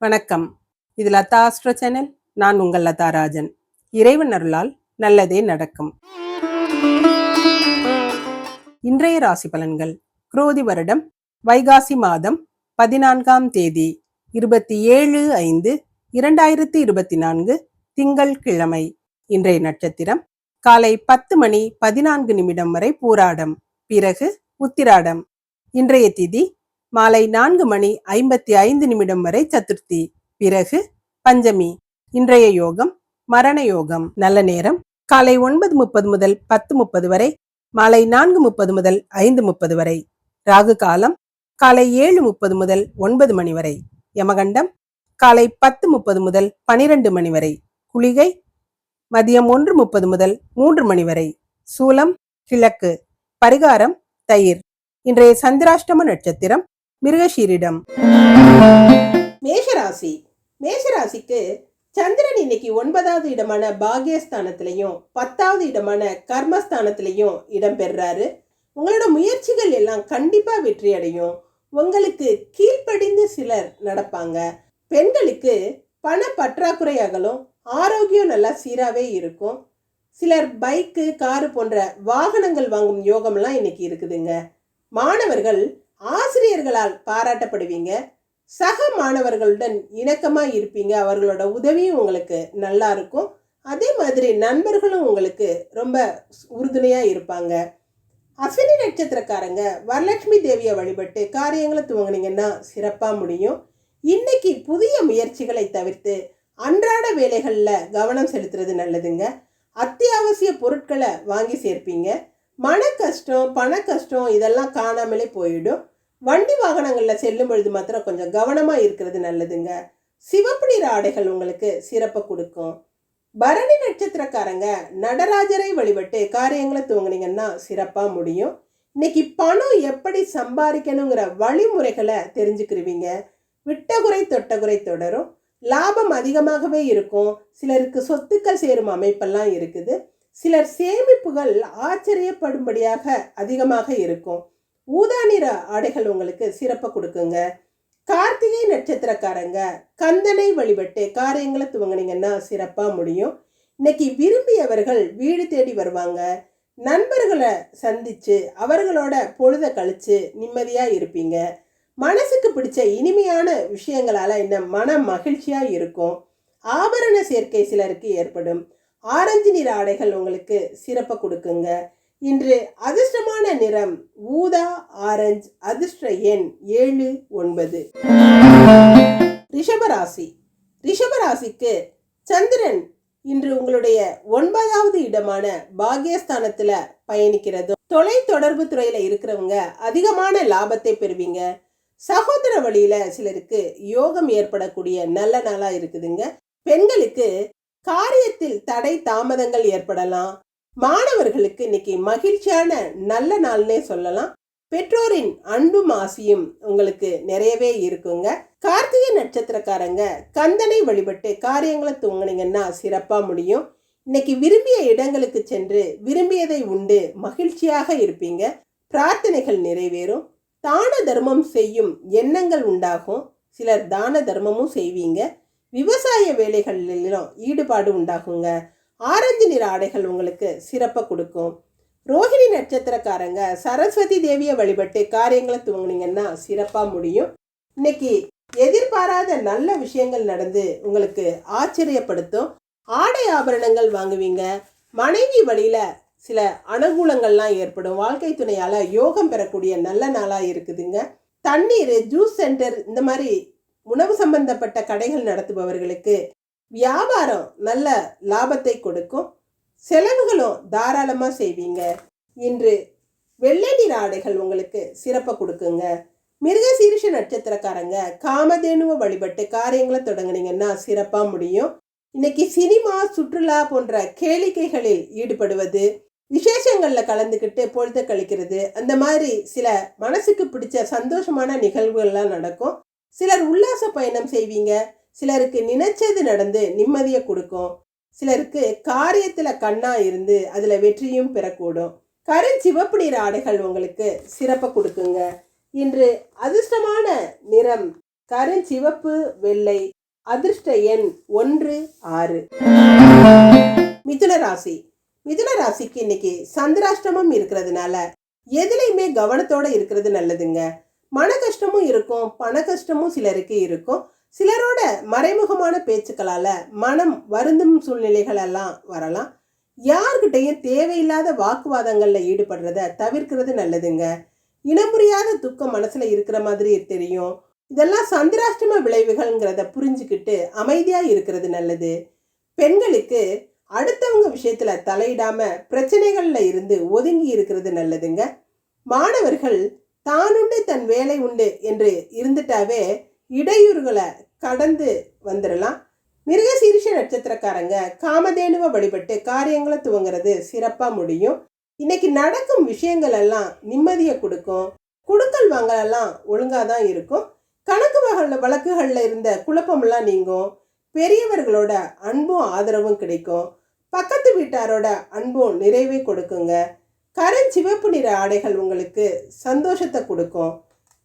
வணக்கம். இது Latha astro channel. நான் உங்கள் லதா ராஜன். இறைவன் அருளால் நல்லதே நடக்கும். இன்றைய ராசி பலன்கள். குரோதி வருடம் வைகாசி மாதம் பதினான்காம் தேதி இருபத்தி ஏழு ஐந்து இரண்டாயிரத்தி இருபத்தி நான்கு திங்கள் கிழமை. இன்றைய நட்சத்திரம் காலை பத்து மணி பதினான்கு நிமிடம் வரை பூராடம். பிறகு உத்திராடம். இன்றைய திதி மாலை நான்கு மணி ஐம்பத்தி ஐந்து நிமிடம் வரை சதுர்த்தி. பிறகு பஞ்சமி. இன்றைய யோகம் மரண யோகம். நல்ல நேரம் காலை ஒன்பது முப்பது முதல் பத்து முப்பது வரை மாலை நான்கு முப்பது முதல் ஐந்து முப்பது வரை. ராகு காலம் காலை ஏழு முப்பது முதல் ஒன்பது மணி வரை. யமகண்டம் காலை பத்து முப்பது முதல் பனிரெண்டு மணி வரை. குளிகை மதியம் ஒன்று முப்பது முதல் மூன்று மணி வரை. சூலம் கிழக்கு. பரிகாரம் தயிர். இன்றைய சந்திராஷ்டம நட்சத்திரம் மிருகஷீரிடம். மேஷராசி. மேஷராசிக்கு சந்திரன் இன்னைக்கு ஒன்பதாவது இடமான பாகியஸ்தானத்திலையும் பத்தாவது இடமான கர்மஸ்தானத்திலையும் இடம்பெறாரு உங்களோட முயற்சிகள் எல்லாம் கண்டிப்பா வெற்றி அடையும். உங்களுக்கு கீழ்ப்படிந்து சிலர் நடப்பாங்க. பெண்களுக்கு பண பற்றாக்குறையாகலும் ஆரோக்கியம் நல்லா சீராகவே இருக்கும். சிலர் பைக்கு காரு போன்ற வாகனங்கள் வாங்கும் யோகம்லாம் இன்னைக்கு இருக்குதுங்க. மாணவர்கள் ஆசிரியர்களால் பாராட்டப்படுவீங்க. சக மாணவர்களுடன் இணக்கமாக இருப்பீங்க. அவர்களோட உதவியும் உங்களுக்கு நல்லா இருக்கும். அதே மாதிரி நண்பர்களும் உங்களுக்கு ரொம்ப உறுதுணையாக இருப்பாங்க. அஸ்வினி நட்சத்திரக்காரங்க வரலட்சுமி தேவியை வழிபட்டு காரியங்களை துவங்குனீங்கன்னா சிறப்பாக முடியும். இன்னைக்கு புதிய முயற்சிகளை தவிர்த்து அன்றாட வேலைகளில் கவனம் செலுத்துறது நல்லதுங்க. அத்தியாவசிய பொருட்களை வாங்கி சேர்ப்பீங்க. மன கஷ்டம் பண கஷ்டம் இதெல்லாம் காணாமலே போயிடும். வண்டி வாகனங்களில் செல்லும் பொழுது மாத்திரம் கொஞ்சம் கவனமாக இருக்கிறது நல்லதுங்க. சிவப்பு நிற ஆடைகள் உங்களுக்கு சிறப்பை கொடுக்கும். பரணி நட்சத்திரக்காரங்க நடராஜரை வழிபட்டு காரியங்களை தூங்குனீங்கன்னா சிறப்பாக முடியும். இன்னைக்கு பணம் எப்படி சம்பாதிக்கணுங்கிற வழிமுறைகளை தெரிஞ்சுக்கிருவீங்க. விட்டகுறை தொட்டகுறை தொடரும். லாபம் அதிகமாகவே இருக்கும். சிலருக்கு சொத்துக்கள் சேரும் அமைப்பெல்லாம் இருக்குது. சிலர் சேமிப்புகள் ஆச்சரியப்படும்படியாக அதிகமாக இருக்கும். ஊதா நிற ஆடைகள் உங்களுக்கு சிறப்பை கொடுக்குங்க. கார்த்திகை நட்சத்திரக்காரங்க கந்தனை வழிபட்டு காரியங்களை துவங்கினீங்கன்னா சிறப்பாக முடியும். இன்னைக்கு விரும்பியவர்கள் வீடு தேடி வருவாங்க. நண்பர்களை சந்திச்சு அவர்களோட பொழுத கழிச்சு நிம்மதியாக இருப்பீங்க. மனசுக்கு பிடிச்ச இனிமையான விஷயங்களால் என்ன மன மகிழ்ச்சியாக இருக்கும். ஆபரண சேர்க்கை சிலருக்கு ஏற்படும். ஆரஞ்சு நிற ஆடைகள் உங்களுக்கு சிறப்பை கொடுக்குங்க. இன்று அதிர்ஷ்டமான நிறம் ஊதா ஆரஞ்சு அதிர்ஷ்ட எண் ஏழு ஒன்பது. ரிஷபராசி. ரிஷபராசிக்கு சந்திரன் இன்று உங்களுடைய ஒன்பதாவது இடமான பாகியஸ்தானத்துல பயணிக்கிறதும் தொலை தொடர்பு துறையில இருக்கிறவங்க அதிகமான லாபத்தை பெறுவீங்க. சகோதர வழியில சிலருக்கு யோகம் ஏற்படக்கூடிய நல்ல நாளா இருக்குதுங்க. பெண்களுக்கு காரியத்தில் தடை தாமதங்கள் ஏற்படலாம். மாணவர்களுக்கு இன்னைக்கு மகிழ்ச்சியான நல்ல நாள்னே சொல்லலாம். பெற்றோரின் அன்பும் ஆசியும் உங்களுக்கு நிறையவே இருக்குங்க. கார்த்திகை நட்சத்திரக்காரங்க கந்தனை வழிபட்டு காரியங்களை தூங்கினீங்கன்னா சிறப்பாக முடியும். இன்னைக்கு விரும்பிய இடங்களுக்கு சென்று விரும்பியதை உண்டு மகிழ்ச்சியாக இருப்பீங்க. பிரார்த்தனைகள் நிறைவேறும். தான தர்மம் செய்யும் எண்ணங்கள் உண்டாகும். சிலர் தான தர்மமும் செய்வீங்க. விவசாய வேலைகளிலும் ஈடுபாடு உண்டாகுங்க. ஆரஞ்சு நிற ஆடைகள் உங்களுக்கு சிறப்பை கொடுக்கும். ரோஹிணி நட்சத்திரக்காரங்க சரஸ்வதி தேவியை வழிபட்டு காரியங்களை துவங்கினீங்கன்னா சிறப்பாக முடியும். இன்னைக்கு எதிர்பாராத நல்ல விஷயங்கள் நடந்து உங்களுக்கு ஆச்சரியப்படுத்தும். ஆடை ஆபரணங்கள் வாங்குவீங்க. மனைவி வழியில் சில அனுகூலங்கள்லாம் ஏற்படும். வாழ்க்கை துணையால் யோகம் பெறக்கூடிய நல்ல நாளாக இருக்குதுங்க. தண்ணீர் ஜூஸ் சென்டர் இந்த மாதிரி உணவு சம்பந்தப்பட்ட கடைகள் நடத்துபவர்களுக்கு வியாபாரம் நல்ல லாபத்தை கொடுக்கும். செலவுகளும் தாராளமாக செய்வீங்க. இன்று வெள்ளை நிற ஆடைகள் உங்களுக்கு சிறப்பை கொடுக்குங்க. மிருகசீரிஷ நட்சத்திரக்காரங்க காமதேனுவை வழிபட்டு காரியங்களை தொடங்குனீங்கன்னா சிறப்பாக முடியும். இன்னைக்கு சினிமா சுற்றுலா போன்ற கேளிக்கைகளில் ஈடுபடுவது விசேஷங்களில் கலந்துக்கிட்டு பொழுத கழிக்கிறது அந்த மாதிரி சில மனசுக்கு பிடிச்ச சந்தோஷமான நிகழ்வுகள்லாம் நடக்கும். சிலர் உல்லாச பயணம் செய்வீங்க. சிலருக்கு நினைச்சது நடந்து நிம்மதியை கொடுக்கும். சிலருக்கு காரியத்தில் கண்ணா இருந்து அதில் வெற்றியும் பெறக்கூடும். கருஞ்சிவப்பு நிற ஆடைகள் உங்களுக்கு சிறப்பை கொடுக்குங்க. இன்று அதிர்ஷ்டமான நிறம் கருஞ்சிவப்பு வெள்ளை அதிர்ஷ்ட எண் ஒன்று ஆறு. மிதுன ராசி. மிதுன ராசிக்கு இன்னைக்கு சந்திராஷ்டமம் இருக்கிறதுனால எதுலையுமே கவனத்தோட இருக்கிறது நல்லதுங்க. மன கஷ்டமும் இருக்கும் பண கஷ்டமும் சிலருக்கு இருக்கும். சிலரோட மறைமுகமான பேச்சுக்களால் மனம் வருந்தும் சூழ்நிலைகள் எல்லாம் வரலாம். யார்கிட்டையும் தேவையில்லாத வாக்குவாதங்களில் ஈடுபடுறத தவிர்க்கிறது நல்லதுங்க. இனம் புரியாத துக்கம் மனசில் இருக்கிற மாதிரி தெரியும். இதெல்லாம் சந்திராஷ்டம விளைவுகள்ங்கிறத புரிஞ்சுக்கிட்டு அமைதியாக இருக்கிறது நல்லது. பெண்களுக்கு அடுத்தவங்க விஷயத்துல தலையிடாம பிரச்சனைகள்ல இருந்து ஒதுங்கி இருக்கிறது நல்லதுங்க. மாணவர்கள் தானுண்டு தன் வேலை உண்டு என்று இருந்துட்டாவே இடையூறுகளை கடந்து வந்துடலாம். மிருகசீரிஷ நட்சத்திரக்காரங்க காமதேனுவை வழிபட்டு காரியங்களை துவங்குறது சிறப்பாக முடியும். இன்னைக்கு நடக்கும் விஷயங்கள் எல்லாம் நிம்மதியை கொடுக்கும். குடுக்கல் வாங்கலெல்லாம் ஒழுங்காக தான் இருக்கும். கணக்கு வகல வழக்குகளில் இருந்த குழப்பமெல்லாம் நீங்கும். பெரியவர்களோட அன்பும் ஆதரவும் கிடைக்கும். பக்கத்து வீட்டாரோட அன்பும் நிறைவே கொடுக்குங்க. கருஞ்சிவப்பு நிற ஆடைகள் உங்களுக்கு சந்தோஷத்தை கொடுக்கும்.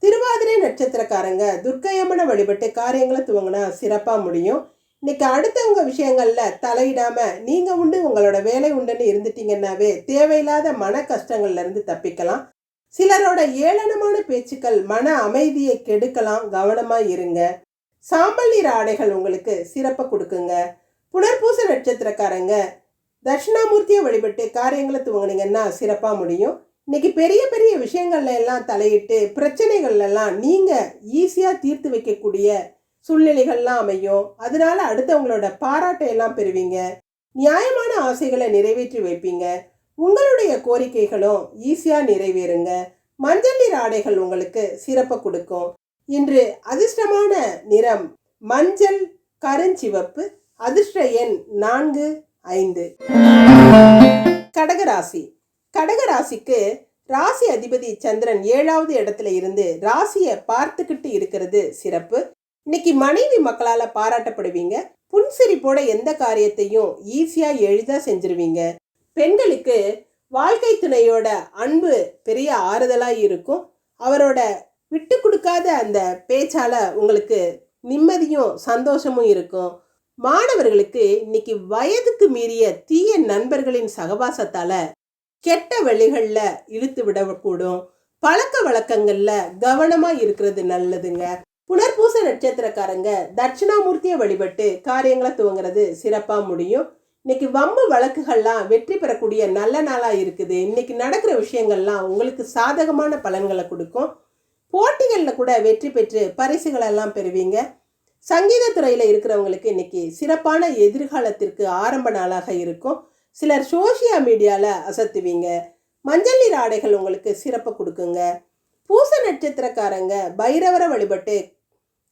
திருவாதிரை நட்சத்திரக்காரங்க துர்க்கையம்மனை வழிபட்டு காரியங்களை துவங்கினா சிறப்பாக முடியும். இன்னைக்கு அடுத்தவங்க விஷயங்களில் தலையிடாமல் நீங்கள் உண்டு உங்களோட வேலை உண்டுன்னு இருந்துட்டீங்கன்னாவே தேவையில்லாத மன கஷ்டங்கள்லேருந்து தப்பிக்கலாம். சிலரோட ஏளனமான பேச்சுக்கள் மன அமைதியை கெடுக்கலாம். கவனமாக இருங்க. சாம்பல் நிற ஆடைகள் உங்களுக்கு சிறப்பை கொடுக்குங்க. புனர்பூச நட்சத்திரக்காரங்க தட்சிணாமூர்த்தியை வழிபட்டு காரியங்களை துவங்கினீங்கன்னா சிறப்பாக முடியும். இன்னைக்கு பெரிய பெரிய விஷயங்கள்ல எல்லாம் தலையிட்டு பிரச்சனைகள்லாம் நீங்கள் ஈஸியாக தீர்த்து வைக்கக்கூடிய சூழ்நிலைகள்லாம் அமையும். அதனால அடுத்தவங்களோட பாராட்டை எல்லாம் பெறுவீங்க. நியாயமான ஆசைகளை நிறைவேற்றி வைப்பீங்க. உங்களுடைய கோரிக்கைகளும் ஈஸியாக நிறைவேறுங்க. மஞ்சள் நீர் ஆடைகள் உங்களுக்கு சிறப்பை கொடுக்கும். இன்று அதிர்ஷ்டமான நிறம் மஞ்சள் கருஞ்சிவப்பு அதிர்ஷ்ட எண் நான்கு ஐந்து. கடகராசி. கடகராசிக்கு ராசி அதிபதி சந்திரன் ஏழாவது இடத்துல இருந்து ராசியை பார்த்துக்கிட்டு இருக்கிறது சிறப்பு. இன்னைக்கு மனைவி மக்களால் பாராட்டப்படுவீங்க. புன்சிரிப்போட எந்த காரியத்தையும் ஈஸியாக எளிதா செஞ்சிருவீங்க. பெண்களுக்கு வாழ்க்கை துணையோட அன்பு பெரிய ஆறுதலாக இருக்கும். அவரோட விட்டு கொடுக்காத அந்த பேச்சால் உங்களுக்கு நிம்மதியும் சந்தோஷமும் இருக்கும். மாணவர்களுக்கு இன்னைக்கு வயதுக்கு மீறிய தீய நண்பர்களின் சகவாசத்தால கெட்ட வழிகளில் இழுத்து விடக்கூடும். பழக்க வழக்கங்கள்ல கவனமா இருக்கிறது நல்லதுங்க. புனர்பூச நட்சத்திரக்காரங்க தட்சிணாமூர்த்தியை வழிபட்டு காரியங்களை துவங்குறது சிறப்பா முடியும். இன்னைக்கு வம்பு வழக்குகள்லாம் வெற்றி பெறக்கூடிய நல்ல நாளா இருக்குது. இன்னைக்கு நடக்கிற விஷயங்கள்லாம் உங்களுக்கு சாதகமான பலன்களை கொடுக்கும். போட்டிகளில் கூட வெற்றி பெற்று பரிசுகளெல்லாம் பெறுவீங்க. சங்கீத துறையில் இருக்கிறவங்களுக்கு இன்னைக்கு சிறப்பான எதிர்காலத்திற்கு ஆரம்ப நாளாக இருக்கும். சிலர் சோஷியல் மீடியாவில் அசத்துவீங்க. மஞ்சள் நீர் ஆடைகள் உங்களுக்கு சிறப்பு கொடுக்குங்க. பூச நட்சத்திரக்காரங்க பைரவரை வழிபட்டு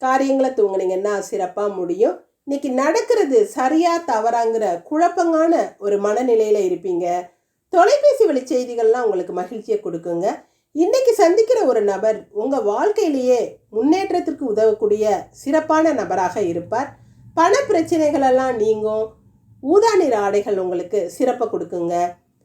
காரியங்களை தூங்குனீங்கன்னா சிறப்பாக முடியும். இன்னைக்கு நடக்கிறது சரியா தவறாங்கிற குழப்பங்கான ஒரு மனநிலையில் இருப்பீங்க. தொலைபேசி வழி செய்திகள்லாம் உங்களுக்கு மகிழ்ச்சியை கொடுக்குங்க. இன்னைக்கு சந்திக்கிற ஒரு நபர் உங்கள் வாழ்க்கையிலேயே முன்னேற்றத்திற்கு உதவக்கூடிய சிறப்பான நபராக இருப்பார். பண பிரச்சனைகளெல்லாம் நீங்கும். ஊதா நிற ஆடைகள் உங்களுக்கு சிறப்பை கொடுக்குங்க.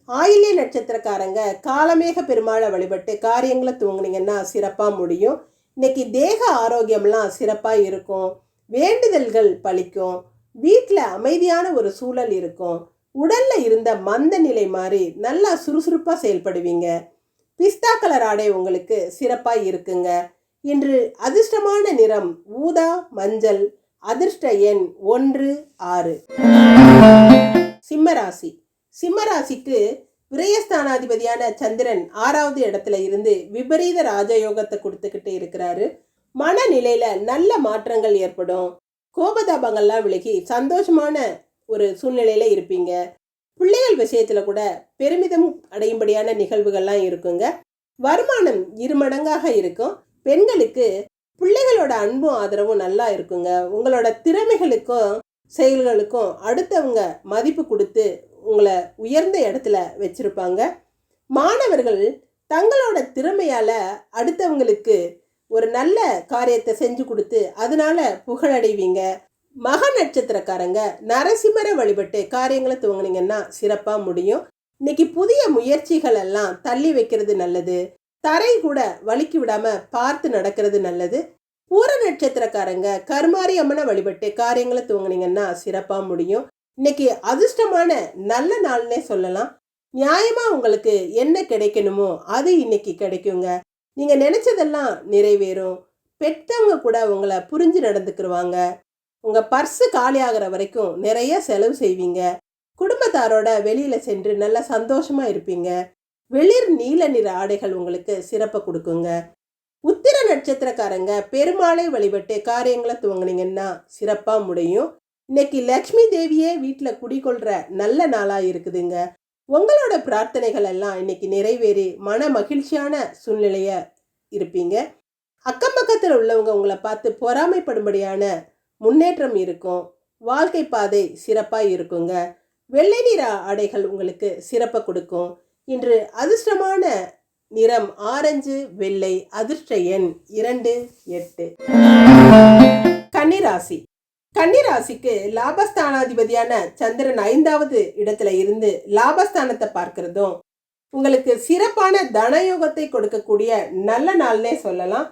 ஆயிலிய நட்சத்திரக்காரங்க காலமேக பெருமாளை வழிபட்டு காரியங்களை தூங்குனீங்கன்னா சிறப்பாக முடியும். இன்னைக்கு தேக ஆரோக்கியம்லாம் சிறப்பாக இருக்கும். வேண்டுதல்கள் பலிக்கும். வீட்டில் அமைதியான ஒரு சூழல் இருக்கும். உடலில் இருந்த மந்த நிலை மாதிரி நல்லா சுறுசுறுப்பாக செயல்படுவீங்க. பிஸ்தா கலர் ஆடை உங்களுக்கு சிறப்பாக இருக்குங்க. இன்று அதிர்ஷ்டமான நிறம் ஊதா மஞ்சள் அதிர்ஷ்ட எண் ஒன்று ஆறு. சிம்மராசி. சிம்மராசிக்கு விரயஸ்தானாதிபதியான சந்திரன் ஆறாவது இடத்துல இருந்து விபரீத ராஜயோகத்தை கொடுத்துக்கிட்டு இருக்கிறாரு. மனநிலையில நல்ல மாற்றங்கள் ஏற்படும். கோபதாபங்கள்லாம் விலகி சந்தோஷமான ஒரு சூழ்நிலையில இருப்பீங்க. பிள்ளைகள் விஷயத்தில் கூட பெருமிதம் அடையும்படியான நிகழ்வுகள்லாம் இருக்குங்க. வருமானம் இரு மடங்காக இருக்கும். பெண்களுக்கு பிள்ளைகளோட அன்பும் ஆதரவும் நல்லா இருக்குங்க. உங்களோட திறமைகளுக்கும் செயல்களுக்கும் அடுத்தவங்க மதிப்பு கொடுத்து உங்களை உயர்ந்த இடத்துல வச்சுருப்பாங்க. மாணவர்கள் தங்களோட திறமையால அடுத்தவங்களுக்கு ஒரு நல்ல காரியத்தை செஞ்சு கொடுத்து அதனால புகழடைவீங்க. மக நட்சத்திரக்காரங்க நரசிம்மரை வழிபட்டு காரியங்களை துவங்குனீங்கன்னா சிறப்பாக முடியும். இன்னைக்கு புதிய முயற்சிகள் எல்லாம் தள்ளி வைக்கிறது நல்லது. தரை கூட வலிக்கி விடாம பார்த்து நடக்கிறது நல்லது. பூர நட்சத்திரக்காரங்க கருமாரி அம்மனை வழிபட்டு காரியங்களை துவங்கினீங்கன்னா சிறப்பாக முடியும். இன்னைக்கு அதிர்ஷ்டமான நல்ல நாள்னே சொல்லலாம். நியாயமாக உங்களுக்கு என்ன கிடைக்கணுமோ அது இன்னைக்கு கிடைக்குங்க. நீங்கள் நினச்சதெல்லாம் நிறைவேறும். பெற்றவங்க கூட உங்களை புரிஞ்சு நடந்துக்கிருவாங்க. உங்கள் பர்ஸு காலியாகிற வரைக்கும் நிறைய செலவு செய்வீங்க. குடும்பத்தாரோட வெளியில் சென்று நல்லா சந்தோஷமாக இருப்பீங்க. வெளிர் நீல நிற ஆடைகள் உங்களுக்கு சிறப்பை கொடுக்குங்க. உத்திர நட்சத்திரக்காரங்க பெருமாளை வழிபட்டு காரியங்களை துவங்குனீங்கன்னா சிறப்பாக முடியும். இன்னைக்கு லக்ஷ்மி தேவியே வீட்டில் குடிகொள்கிற நல்ல நாளாக இருக்குதுங்க. உங்களோட பிரார்த்தனைகள் எல்லாம் இன்னைக்கு நிறைவேறி மன மகிழ்ச்சியான சூழ்நிலையை இருப்பீங்க. அக்கம் பக்கத்தில் உள்ளவங்க உங்களை பார்த்து பொறாமைப்படும்படியான முன்னேற்றம் இருக்கும். வாழ்க்கை பாதை சிறப்பாக இருக்குங்க. வெள்ளை நிற ஆடைகள் உங்களுக்கு சிறப்பை கொடுக்கும். இன்று அதிர்ஷ்டமான நிறம் ஆரஞ்சு வெள்ளை அதிர்ஷ்ட எண் இரண்டு எட்டு. கன்னிராசி. கன்னிராசிக்கு லாபஸ்தானாதிபதியான சந்திரன் ஐந்தாவது இடத்துல இருந்து லாபஸ்தானத்தை பார்க்கிறதும் உங்களுக்கு சிறப்பான தனயோகத்தை கொடுக்கக்கூடிய நல்ல நாள்னே சொல்லலாம்.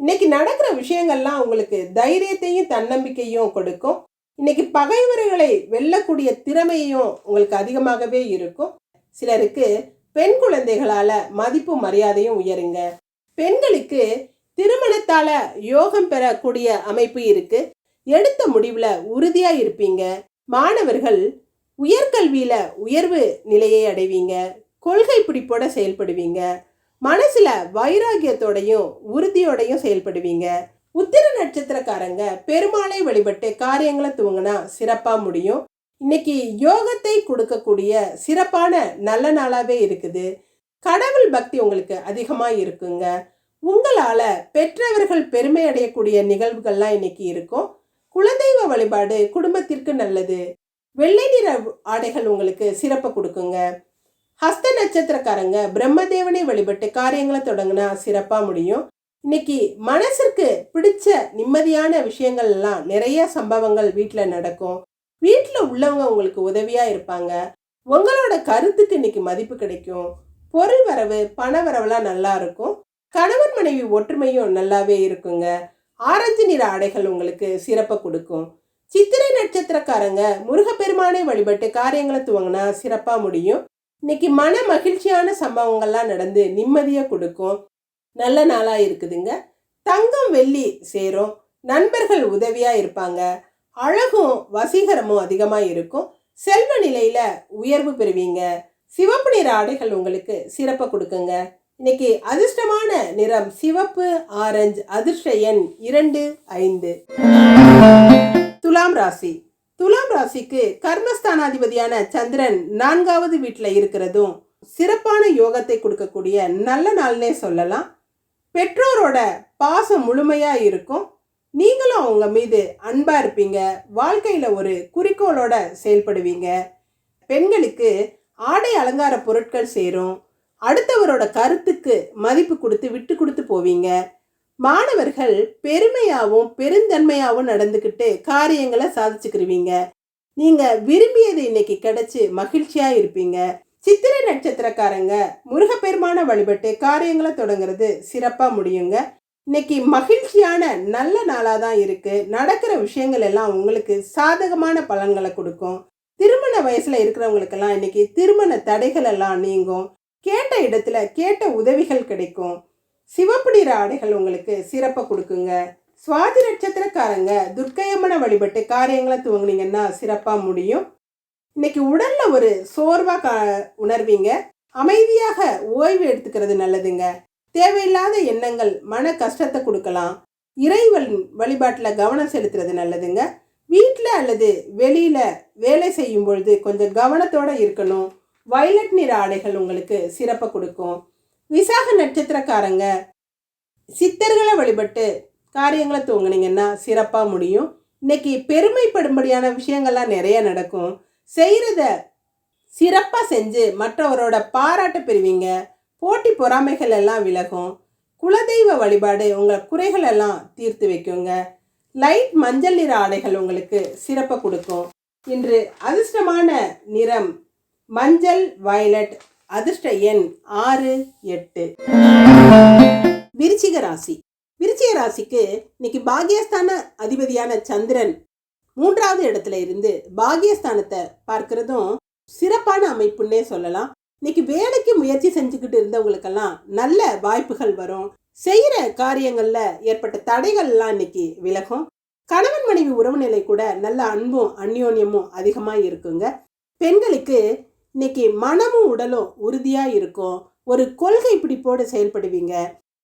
இன்னைக்கு நடக்கிற விஷயங்கள்லாம் உங்களுக்கு தைரியத்தையும் தன்னம்பிக்கையும் கொடுக்கும். இன்னைக்கு பகைவர்களை வெல்லக்கூடிய திறமையும் உங்களுக்கு அதிகமாகவே இருக்கும். சிலருக்கு பெண் குழந்தைகளால் மதிப்பு மரியாதையும் உயருங்க. பெண்களுக்கு திருமணத்தால் யோகம் பெறக்கூடிய அமைப்பு இருக்கு. எடுத்த முடிவில் உறுதியாக இருப்பீங்க. மாணவர்கள் உயர்கல்வியில் உயர்வு நிலையை அடைவீங்க. கொள்கை பிடிப்போட செயல்படுவீங்க. மனசுல வைராகியத்தோடையும் உறுதியோடையும் செயல்படுவீங்க. உத்திர நட்சத்திரக்காரங்க பெருமாளை வழிபட்டு காரியங்களை துவங்கினா சிறப்பா முடியும். இன்னைக்கு யோகத்தை கொடுக்கக்கூடிய சிறப்பான நல்ல நாளாவே இருக்குது. கடவுள் பக்தி உங்களுக்கு அதிகமாக இருக்குங்க. உங்களால பெற்றவர்கள் பெருமை அடையக்கூடிய நிகழ்வுகள்லாம் இன்னைக்கு இருக்கும். குலதெய்வ வழிபாடு குடும்பத்திற்கு நல்லது. வெள்ளை நிற ஆடைகள் உங்களுக்கு சிறப்பு கொடுக்குங்க. ஹஸ்த நட்சத்திரக்காரங்க பிரம்மதேவனை வழிபட்டு காரியங்களை தொடங்கினா சிறப்பாக முடியும். இன்னைக்கு மனசிற்கு பிடிச்ச நிம்மதியான விஷயங்கள் எல்லாம் நிறைய சம்பவங்கள் வீட்டில் நடக்கும். வீட்டில் உள்ளவங்க உங்களுக்கு உதவியாக இருப்பாங்க. உங்களோட கருத்துக்கு இன்னைக்கு மதிப்பு கிடைக்கும். பொருள் வரவு பண வரவுலாம் நல்லா இருக்கும். கணவன் மனைவி ஒற்றுமையும் நல்லாவே இருக்குங்க. ஆரஞ்சு நிற ஆடைகள் உங்களுக்கு சிறப்பை கொடுக்கும். சித்திரை நட்சத்திரக்காரங்க முருகப்பெருமானை வழிபட்டு காரியங்களை துவங்கினா சிறப்பாக முடியும். இன்னைக்கு மன மகிழ்ச்சியான சம்பவங்கள்லாம் நடந்து நிம்மதியை கொடுக்கும். நல்ல நாளாக இருக்குதுங்க. தங்கம் வெள்ளி சேரும். நண்பர்கள் உதவியாக இருப்பாங்க. அழகும் வசீகரமும் அதிகமாக இருக்கும். செல்வ நிலையில் உயர்வு பெறுவீங்க. சிவப்பு நிற ஆடைகள் உங்களுக்கு சிறப்பை கொடுக்குங்க. இன்னைக்கு அதிர்ஷ்டமான நிறம் சிவப்பு ஆரஞ்சு அதிர்ஷ்ட எண் இரண்டு ஐந்து. துலாம் ராசி. துலாம் ராசிக்கு கர்மஸ்தானாதிபதியான சந்திரன் நான்காவது வீட்டில் இருக்கிறதும் சிறப்பான யோகத்தை கொடுக்கக்கூடிய நல்ல நாள்னே சொல்லலாம். பெற்றோரோட பாசம் முழுமையா இருக்கும். நீங்களும் அவங்க மீது அன்பா இருப்பீங்க. வாழ்க்கையில ஒரு குறிக்கோளோட செயல்படுவீங்க. பெண்களுக்கு ஆடை அலங்கார பொருட்கள் சேரும். அடுத்தவரோட கருத்துக்கு மதிப்பு கொடுத்து விட்டு கொடுத்து போவீங்க. மாணவர்கள் பெருமையாகவும் பெருந்தன்மையாகவும் நடந்துக்கிட்டு காரியங்களை சாதிச்சுக்கிருவீங்க. நீங்க விரும்பியது இன்னைக்கு கிடைச்சி மகிழ்ச்சியா இருப்பீங்க. சித்திரை நட்சத்திரக்காரங்க முருகப்பெருமான வழிபட்டு காரியங்களை தொடங்குறது சிறப்பா முடியுங்க. இன்னைக்கு மகிழ்ச்சியான நல்ல நாளாக தான் இருக்கு. நடக்கிற விஷயங்கள் எல்லாம் உங்களுக்கு சாதகமான பலன்களை கொடுக்கும். திருமண வயசுல இருக்கிறவங்களுக்கெல்லாம் இன்னைக்கு திருமண தடைகள் எல்லாம் நீங்கும். கேட்ட இடத்துல கேட்ட உதவிகள் கிடைக்கும். சிவப்பு நிற ஆடைகள் உங்களுக்கு சிறப்பை கொடுக்குங்க. சுவாதி நட்சத்திரக்காரங்க துர்க்கையம்மனை வழிபட்டு காரியங்களை துவங்குனீங்கன்னா சிறப்பாக முடியும். இன்னைக்கு உடலில் ஒரு சோர்வாக கா உணர்வீங்க. அமைதியாக ஓய்வு எடுத்துக்கிறது நல்லதுங்க. தேவையில்லாத எண்ணங்கள் மன கஷ்டத்தை கொடுக்கலாம். இறைவன் வழிபாட்டில் கவனம் செலுத்துறது நல்லதுங்க. வீட்டில் அல்லது வெளியில் வேலை செய்யும் பொழுது கொஞ்சம் கவனத்தோடு இருக்கணும். வயலட் நிற ஆடைகள் உங்களுக்கு சிறப்பை கொடுக்கும். விசாக நட்சத்திரக்காரங்க சித்தர்களை வழிபட்டு காரியங்களை தூங்குனீங்கன்னா சிறப்பாக முடியும். இன்னைக்கு பெருமைப்படும்படியான விஷயங்கள்லாம் நிறைய நடக்கும். செய்கிறத சிறப்பாக செஞ்சு மற்றவரோட பாராட்ட பெறுவீங்க. போட்டி பொறாமைகள் எல்லாம் விலகும். குலதெய்வ வழிபாடு உங்கள் குறைகள் எல்லாம் தீர்த்து வைக்குங்க. லைட் மஞ்சள் நிற ஆடைகள் உங்களுக்கு சிறப்பை கொடுக்கும். இன்று அதிர்ஷ்டமான நிறம் மஞ்சள் வயலட் அதிர்ஷ்ட எண் ஆறு எட்டு. விருச்சிக ராசி. விருச்சிக ராசிக்கு இன்னைக்கு பாகியஸ்தான அதிபதியான சந்திரன் மூன்றாவது இடத்துல இருந்து பாகியஸ்தானத்தை பார்க்கறதும் சிறப்பான அமைப்புன்னே சொல்லலாம். இன்னைக்கு வேலைக்கு முயற்சி செஞ்சுக்கிட்டு இருந்தவங்களுக்கெல்லாம் நல்ல வாய்ப்புகள் வரும். செய்கிற காரியங்களில் ஏற்பட்ட தடைகள்லாம் இன்னைக்கு விலகும். கணவன் மனைவி உறவு நிலை கூட நல்ல அன்பும் அந்யோன்யமும் அதிகமாக இருக்குங்க. பெண்களுக்கு இன்னைக்கு மனமும் உடலும் உறுதியாக இருக்கும். ஒரு கொள்கை பிடிப்போடு செயல்படுவீங்க.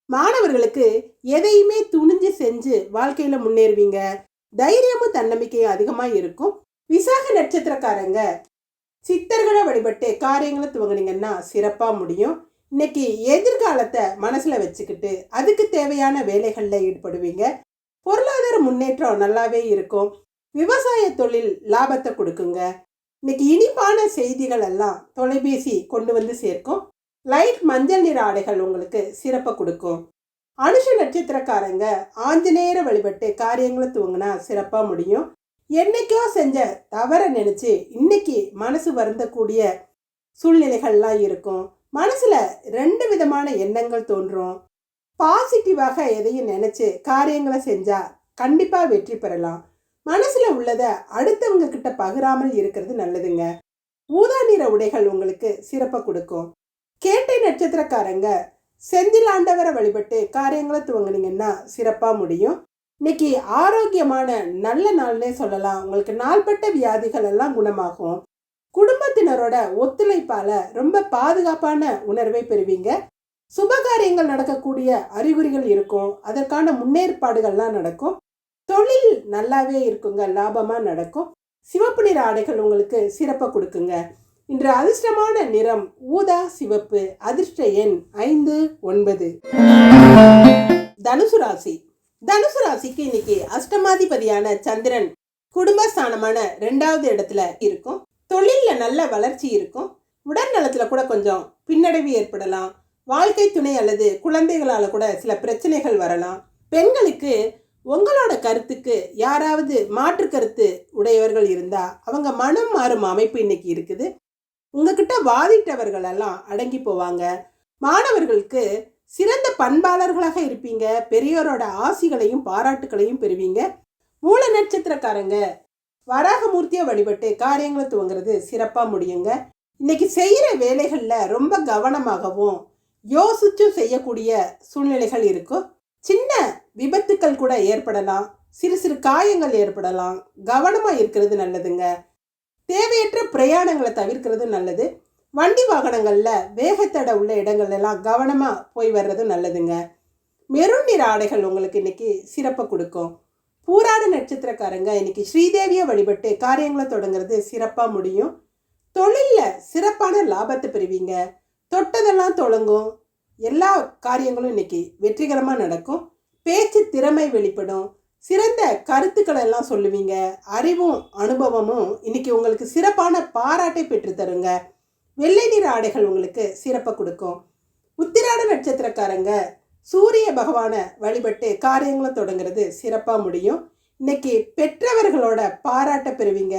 மாணவர்களுக்கு எதையுமே துணிஞ்சு செஞ்சு வாழ்க்கையில் முன்னேறுவீங்க. தைரியமும் தன்னம்பிக்கையும் அதிகமாக இருக்கும். விசாக நட்சத்திரக்காரங்க சித்தர்களை வழிபட்டு காரியங்களை துவங்குனீங்கன்னா சிறப்பாக முடியும். இன்னைக்கு எதிர்காலத்தை மனசில் வச்சுக்கிட்டு அதுக்கு தேவையான வேலைகளில் ஈடுபடுவீங்க. பொருளாதார முன்னேற்றம் நல்லாவே இருக்கும். விவசாய தொழில் லாபத்தை கொடுக்குங்க. இன்னைக்கு இனிப்பான செய்திகள் எல்லாம் தொலைபேசி கொண்டு வந்து சேர்க்கும். லைட் மஞ்சள் நிற ஆடைகள் உங்களுக்கு சிறப்பை கொடுக்கும். அனுஷ நட்சத்திரக்காரங்க ஆஞ்சநேயரை வழிபட்டு காரியங்களை துவங்கினா சிறப்பாக முடியும். என்னைக்கோ செஞ்ச தவறை நினைச்சு இன்னைக்கு மனசு வருந்தக்கூடிய சூழ்நிலைகள்லாம் இருக்கும். மனசுல ரெண்டு விதமான எண்ணங்கள் தோன்றும். பாசிட்டிவாக எதையும் நினைச்சு காரியங்களை செஞ்சா கண்டிப்பா வெற்றி பெறலாம். மனசுல உள்ளத அடுத்தவங்க கிட்ட பகிராமல் இருக்கிறது நல்லதுங்க. ஊதா நிற உடைகள் உங்களுக்கு சிறப்பை கொடுக்கும். கேட்டை நட்சத்திரக்காரங்க செந்திலாண்டவரை வழிபட்டு காரியங்களை துவங்குனீங்கன்னா சிறப்பா முடியும். இன்னைக்கு ஆரோக்கியமான நல்ல நாள்னே சொல்லலாம். உங்களுக்கு நாள்பட்ட வியாதிகள் எல்லாம் குணமாகும். குடும்பத்தினரோட ஒத்துழைப்பால ரொம்ப பாதுகாப்பான உணர்வை பெறுவீங்க. சுபகாரியங்கள் நடக்கக்கூடிய அறிகுறிகள் இருக்கும். அதற்கான முன்னேற்பாடுகள்லாம் நடக்கும். தொழில் நல்லாவே இருக்குங்க லாபமாக நடக்கும். சிவப்பு நிற ஆடைகள் உங்களுக்கு சிறப்பாக கொடுக்குங்க. இன்று அதிர்ஷ்டமான நிறம் ஊதா சிவப்பு அதிர்ஷ்ட எண் ஐந்து ஒன்பது. தனுசு ராசி. தனுசு ராசிக்கு இன்னைக்கு அஷ்டமாதிபதியான சந்திரன் குடும்பஸ்தானமான ரெண்டாவது இடத்துல இருக்கும். தொழில்ல நல்ல வளர்ச்சி இருக்கும். உடல் நலத்துல கூட கொஞ்சம் பின்னடைவு ஏற்படலாம். வாழ்க்கை துணை அல்லது குழந்தைகளால கூட சில பிரச்சனைகள் வரலாம். பெண்களுக்கு உங்களோட கருத்துக்கு யாராவது மாற்று கருத்து உடையவர்கள் இருந்தால் அவங்க மனம் மாறும் அமைப்பு இன்னைக்கு இருக்குது. உங்ககிட்ட வாதிட்டவர்கள் எல்லாம் அடங்கி போவாங்க. மாணவர்களுக்கு சிறந்த பண்பாளர்களாக இருப்பீங்க. பெரியோரோட ஆசிகளையும் பாராட்டுகளையும் பெறுவீங்க. மூல நட்சத்திரக்காரங்க வராகமூர்த்தியை வழிபட்டு காரியங்களை துவங்குறது சிறப்பாக முடியுங்க. இன்னைக்கு செய்கிற வேலைகளில் ரொம்ப கவனமாகவும் யோசிச்சும் செய்யக்கூடிய சூழ்நிலைகள் இருக்கும். சின்ன விபத்துக்கள் கூட ஏற்படலாம் சிறு சிறு காயங்கள் ஏற்படலாம். கவனமாக இருக்கிறது நல்லதுங்க. தேவையற்ற பிரயாணங்களை தவிர்க்கிறது நல்லது. வண்டி வாகனங்களில் வேகத்தடை உள்ள இடங்கள்லாம் கவனமாக போய் வர்றது நல்லதுங்க. மெருண் நிற ஆடைகள் உங்களுக்கு இன்னைக்கு சிறப்பை கொடுக்கும். பூராட நட்சத்திரக்காரங்க இன்னைக்கு ஸ்ரீதேவியை வழிபட்டு காரியங்களை தொடங்குறது சிறப்பாக முடியும். தொழிலில் சிறப்பான லாபத்தை பெறுவீங்க. தொட்டதெல்லாம் தொடங்கும் எல்லா காரியங்களும் இன்னைக்கு வெற்றிகரமாக நடக்கும். பேச்சு திறமை வெளிப்படும். சிறந்த கருத்துக்களை எல்லாம் சொல்லுவீங்க. அறிவும் அனுபவமும் இன்னைக்கு உங்களுக்கு சிறப்பான பாராட்டை பெற்றுத்தருங்க வெள்ளை நிற ஆடைகள் உங்களுக்கு சிறப்பை கொடுக்கும். உத்திராட நட்சத்திரக்காரங்க சூரிய பகவானை வழிபட்டு காரியங்களை தொடங்குறது சிறப்பாக முடியும். இன்னைக்கு பெற்றவர்களோட பாராட்ட பெறுவீங்க.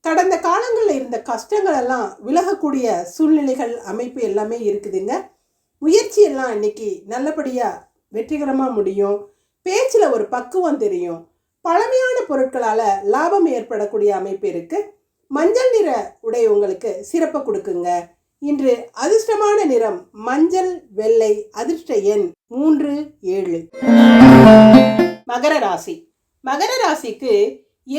கடந்த காலங்களில் இருந்த கஷ்டங்கள் எல்லாம் விலகக்கூடிய சூழ்நிலைகள் அமைப்பு எல்லாமே இருக்குதுங்க. முயற்சியெல்லாம் இன்னைக்கு நல்லபடியாக வெற்றிகரமாக முடியும். பேச்சில் ஒரு பக்குவம் தெரியும். பழமையான பொருட்களால் லாபம் ஏற்படக்கூடிய அமைப்பு இருக்குது மஞ்சள் நிற உடை உங்களுக்கு சிறப்பை கொடுக்குங்க. இன்று அதிர்ஷ்டமான நிறம் மஞ்சள் வெள்ளை அதிர்ஷ்ட எண் மூன்று ஏழு. மகர ராசி. மகர ராசிக்கு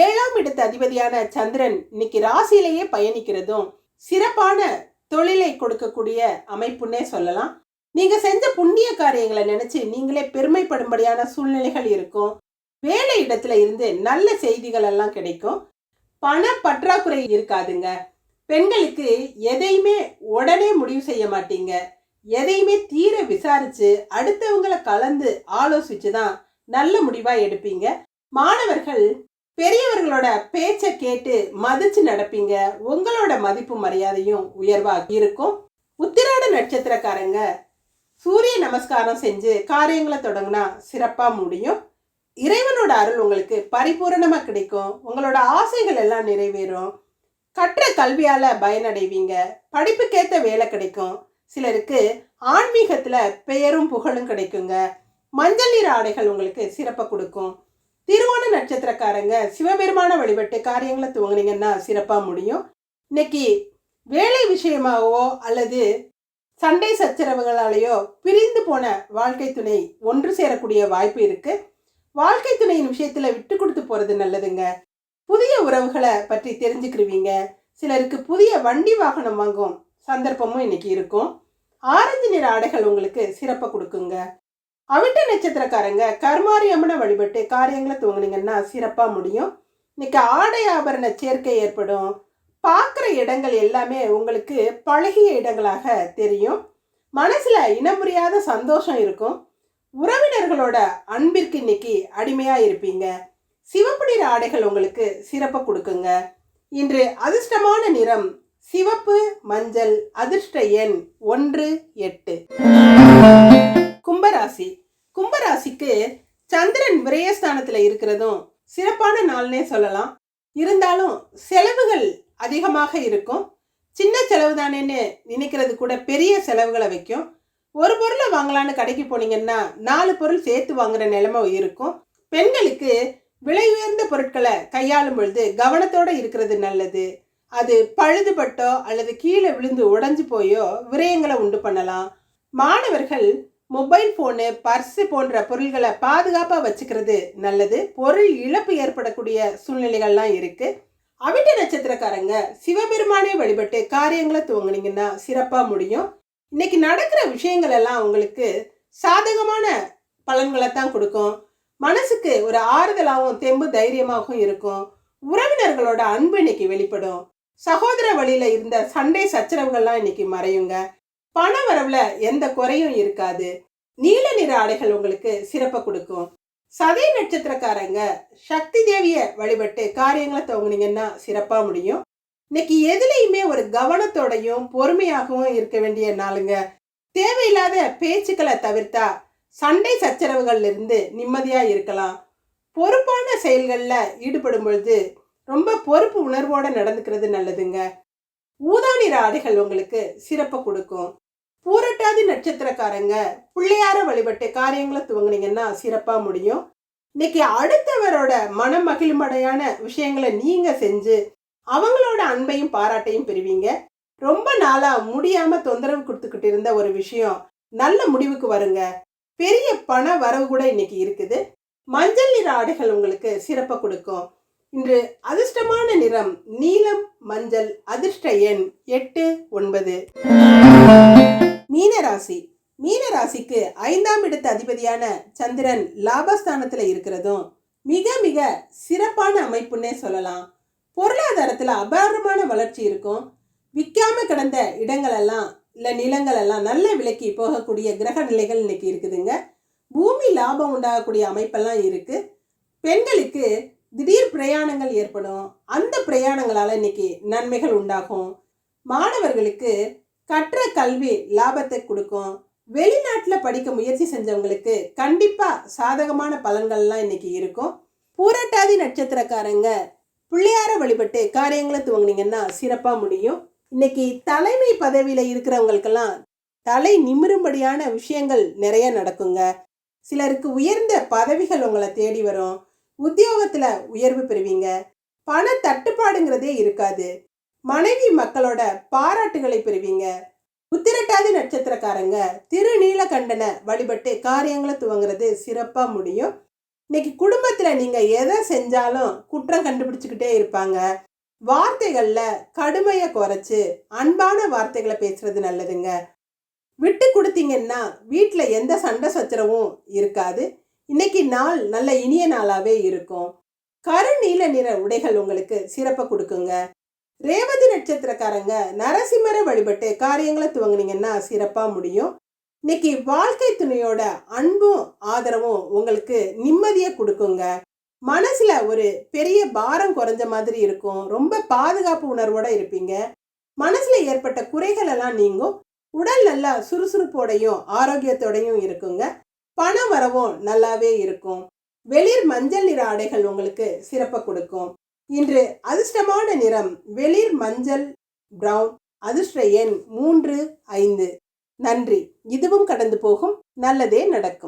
ஏழாம் இடத்து அதிபதியான சந்திரன் இன்னைக்கு ராசியிலேயே பயணிக்கிறதும் சிறப்பான தொழிலை கொடுக்கக்கூடிய அமைப்புன்னே சொல்லலாம். நீங்க செஞ்ச புண்ணிய காரியங்களை நினைச்சு நீங்களே பெருமைப்படும்படியான சூழ்நிலைகள் இருக்கும். வேலை இடத்துல இருந்து நல்ல செய்திகள் எல்லாம் கிடைக்கும். பண பற்றாக்குறை இருக்காதுங்க. பெண்களுக்கு எதையுமே உடனே முடிவு செய்ய மாட்டீங்க. எதையுமே தீர விசாரிச்சு அடுத்தவங்களை கலந்து ஆலோசிச்சு தான் நல்ல முடிவா எடுப்பீங்க. மாணவர்கள் பெரியவர்களோட பேச்சை கேட்டு மதிச்சு நடப்பீங்க. உங்களோட மதிப்பு மரியாதையும் உயர்வா இருக்கும். உத்திராட நட்சத்திரக்காரங்க சூரிய நமஸ்காரம் செஞ்சு காரியங்களை தொடங்கினா சிறப்பாக முடியும். இறைவனோட அருள் உங்களுக்கு பரிபூரணமாக கிடைக்கும். உங்களோட ஆசைகள் எல்லாம் நிறைவேறும். கற்ற கல்வியால் பயனடைவீங்க. படிப்புக்கேற்ற வேலை கிடைக்கும். சிலருக்கு ஆன்மீகத்தில் பெயரும் புகழும் கிடைக்குங்க. மஞ்சள் நிற ஆடைகள் உங்களுக்கு சிறப்பை கொடுக்கும். திருவோண நட்சத்திரக்காரங்க சிவபெருமான வழிபட்டு காரியங்களை துவங்குனீங்கன்னா சிறப்பாக முடியும். இன்னைக்கு வேலை விஷயமாகவோ அல்லது சண்டை சச்சரவுகளாலேயோ பிரிந்து போன வாழ்க்கை துணை ஒன்று சேரக்கூடிய வாய்ப்பு இருக்கு. வாழ்க்கை துணையின் விஷயத்துல விட்டு கொடுத்து போறது நல்லதுங்க. புதிய உறவுகளை பற்றி தெரிஞ்சுக்கிருவீங்க. சிலருக்கு புதிய வண்டி வாகனம் வாங்கும் சந்தர்ப்பமும் இன்னைக்கு இருக்கும். ஆரஞ்சு நிற ஆடைகள் உங்களுக்கு சிறப்பை கொடுக்குங்க. அவிட்ட நட்சத்திரக்காரங்க கர்மாரி அம்மனை வழிபட்டு காரியங்களை துவங்குனீங்கன்னா சிறப்பாக முடியும். இன்னைக்கு ஆடை ஆபரண சேர்க்கை ஏற்படும். பார்க்குற இடங்கள் எல்லாமே உங்களுக்கு பழகிய இடங்களாக தெரியும். மனசில் இனம் சந்தோஷம் இருக்கும். உறவினர்களோட அன்பிற்கு இன்னைக்கு அடிமையாக இருப்பீங்க. சிவப்பு நிற ஆடைகள் உங்களுக்கு சிறப்பை கொடுக்குங்க. இன்று அதிர்ஷ்டமான நிறம் சிவப்பு மஞ்சள் அதிர்ஷ்ட எண் ஒன்று எட்டு. கும்பராசி. கும்பராசிக்கு சந்திரன் விரயஸ்தானத்தில் இருக்கிறதும் சிறப்பான நாள்னே சொல்லலாம். இருந்தாலும் செலவுகள் அதிகமாக இருக்கும். சின்ன செலவு தானேன்னு நினைக்கிறது கூட பெரிய செலவுகளை வைக்கும். ஒரு பொருளை வாங்கலான்னு கடைக்கு போனீங்கன்னா நாலு பொருள் சேர்த்து வாங்குற நிலைமை இருக்கும். பெண்களுக்கு விலை உயர்ந்த பொருட்களை கையாளும் பொழுது கவனத்தோடு இருக்கிறது நல்லது. அது பழுதுபட்டோ அல்லது கீழே விழுந்து உடஞ்சி போயோ விரயங்களை உண்டு பண்ணலாம். மாணவர்கள் மொபைல் ஃபோனு பர்ஸு போன்ற பொருள்களை பாதுகாப்பாக வச்சுக்கிறது நல்லது. பொருள் இழப்பு ஏற்படக்கூடிய சூழ்நிலைகள்லாம் இருக்குது அவிட்ட நட்சத்திரக்காரங்க சிவபெருமானே வழிபட்டு காரியங்களை துவங்குனீங்கன்னா சிறப்பாக முடியும். இன்னைக்கு நடக்கிற விஷயங்கள் எல்லாம் உங்களுக்கு சாதகமான பலன்களை தான் கொடுக்கும். மனசுக்கு ஒரு ஆறுதலாகவும் தெம்பு தைரியமாகவும் இருக்கும். உறவினர்களோட அன்பு இன்னைக்கு வெளிப்படும். சகோதர வழியில் இருந்த சண்டை சச்சரவுகள்லாம் இன்னைக்கு மறையுங்க. பண வரவில் எந்த குறையும் இருக்காது. நீல நிற ஆடைகள் உங்களுக்கு சிறப்பை கொடுக்கும். சதை நட்சத்திரக்காரங்க சக்தி தேவியை வழிபட்டு காரியங்களை துவங்கினீங்கன்னா சிறப்பாக முடியும். இன்னைக்கு எதுலேயுமே ஒரு கவனத்தோடையும் பொறுமையாகவும் இருக்க வேண்டிய நாளுங்க. தேவையில்லாத பேச்சுக்களை தவிர்த்தா சண்டை சச்சரவுகள்லேருந்து இருந்து இருக்கலாம். பொறுப்பான செயல்களில் ஈடுபடும் பொழுது ரொம்ப பொறுப்பு உணர்வோடு நடந்துக்கிறது நல்லதுங்க. ஊதா நிற ஆடைகள் உங்களுக்கு சிறப்பை கொடுக்கும். பூரட்டாதி நட்சத்திரக்காரங்க பிள்ளையார வழிபட்டு காரியங்களை துவங்குனீங்கன்னா சிறப்பாக முடியும். இன்னைக்கு அடுத்தவரோட மன மகிழ்மடையான விஷயங்களை நீங்கள் செஞ்சு அவங்களோட அன்பையும் பாராட்டையும் பெறுவீங்க. ரொம்ப நாளாக முடியாமல் தொந்தரவு கொடுத்துக்கிட்டு இருந்த ஒரு விஷயம் நல்ல முடிவுக்கு வருங்க. பெரிய பண வரவு கூட இன்னைக்கு இருக்குது. மஞ்சள் நிற ஆடைகள் உங்களுக்கு சிறப்பை கொடுக்கும். இன்று அதிர்ஷ்டமான நிறம் நீலம் மஞ்சள் அதிர்ஷ்ட எண் எட்டு ஒன்பது. மீனராசி. மீனராசிக்கு ஐந்தாம் இடத்து அதிபதியான சந்திரன் லாபஸ்தானத்தில் இருக்கிறதும் மிக மிக சிறப்பான அமைப்புன்னே சொல்லலாம். பொருளாதாரத்தில் அபாரமான வளர்ச்சி இருக்கும். விற்காம கிடந்த இடங்களெல்லாம் இல்லை நிலங்களெல்லாம் நல்ல விலைக்கு போகக்கூடிய கிரக நிலைகள் இன்னைக்கு இருக்குதுங்க. பூமி லாபம் உண்டாகக்கூடிய அமைப்பெல்லாம் இருக்குது பெண்களுக்கு திடீர் பிரயாணங்கள் ஏற்படும். அந்த பிரயாணங்களால் இன்னைக்கு நன்மைகள் உண்டாகும். மாணவர்களுக்கு கற்ற கல்வி லாபத்தை கொடுக்கும். வெளிநாட்டில் படிக்க முயற்சி செஞ்சவங்களுக்கு கண்டிப்பாக சாதகமான பலன்கள்லாம் இன்னைக்கு இருக்கும். பூரட்டாதி நட்சத்திரக்காரங்க பிள்ளையார வழிபட்டு காரியங்களை துவங்குனீங்கன்னா சிறப்பாக முடியும். இன்னைக்கு தலைமை பதவியில் இருக்கிறவங்களுக்கெல்லாம் தலை நிமிரும்படியான விஷயங்கள் நிறைய நடக்குங்க. சிலருக்கு உயர்ந்த பதவிகள் உங்களை தேடி வரும். உத்தியோகத்தில் உயர்வு பெறுவீங்க. பண தட்டுப்பாடுங்கிறதே இருக்காது. மனைவி மக்களோட பாராட்டுகளை பெறுவீங்க. உத்திரட்டாதி நட்சத்திரக்காரங்க திருநீலகண்டனை வழிபட்டு காரியங்களை துவங்குறது சிறப்பாக முடியும். இன்னைக்கு குடும்பத்தில் நீங்கள் எதை செஞ்சாலும் குற்றம் கண்டுபிடிச்சிக்கிட்டே இருப்பாங்க. வார்த்தைகளில் கடுமையை குறைச்சி அன்பான வார்த்தைகளை பேசுறது நல்லதுங்க. விட்டு கொடுத்தீங்கன்னா வீட்டில் எந்த சண்டை சச்சரவும் இருக்காது. இன்னைக்கு நாள் நல்ல இனிய நாளாகவே இருக்கும். கருநீல நிற உடைகள் உங்களுக்கு சிறப்பை கொடுக்குங்க. ரேவதி நட்சத்திரக்காரங்க நரசிம்மரை வழிபட்டு காரியங்களை துவங்குனீங்கன்னா சிறப்பாக முடியும். இன்னைக்கு வாழ்க்கை துணையோட அன்பும் ஆதரவும் உங்களுக்கு நிம்மதியை கொடுக்குங்க. மனசில் ஒரு பெரிய பாரம் குறைஞ்ச மாதிரி இருக்கும். ரொம்ப பாதுகாப்பு உணர்வோட இருப்பீங்க. மனசில் ஏற்பட்ட குறைகள் எல்லாம் நீங்கும். உடல் நல்லா சுறுசுறுப்போடையும் ஆரோக்கியத்தோடையும் இருக்குங்க. பண வரவும் நல்லாவே இருக்கும். வெளிர் மஞ்சள் நிற ஆடைகள் உங்களுக்கு சிறப்பை கொடுக்கும். இன்று அதிர்ஷ்டமான நிறம் வெளிர் மஞ்சள் பிரவுன் அதிர்ஷ்ட எண் மூன்று ஐந்து. நன்றி. இதுவும் கடந்து போகும். நல்லதே நடக்கும்.